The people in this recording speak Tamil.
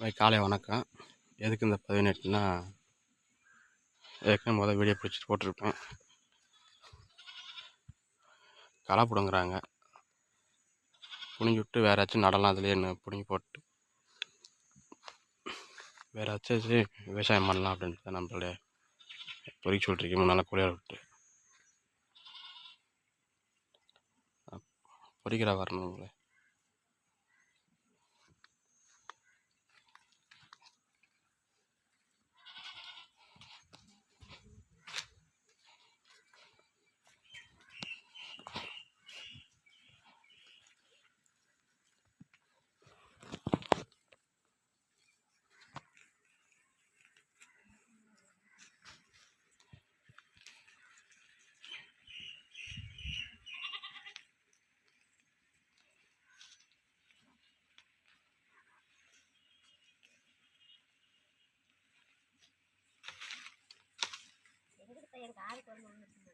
வை காலை வணக்கம். எதுக்கு இந்த பதினெட்டுனா ஏற்கனவே முதல் வீடியோ பிடிச்சிட்டு போட்டிருப்பேன். களை பிடுங்குறாங்க. புனிஞ்சு விட்டு வேறாச்சும் நடலாம் அதுலேயே புனிஞ்சு போட்டு வேற ஏதாச்சும் விவசாயம் பண்ணலாம் அப்படின்ட்டு தான் நம்மளுடைய பொறிக்க சொல்லிருக்கேன் நல்லா குளிர விட்டு பொறிக்கிற வரணும் உங்களை. என் காதுக்கு வந்து ஒன்று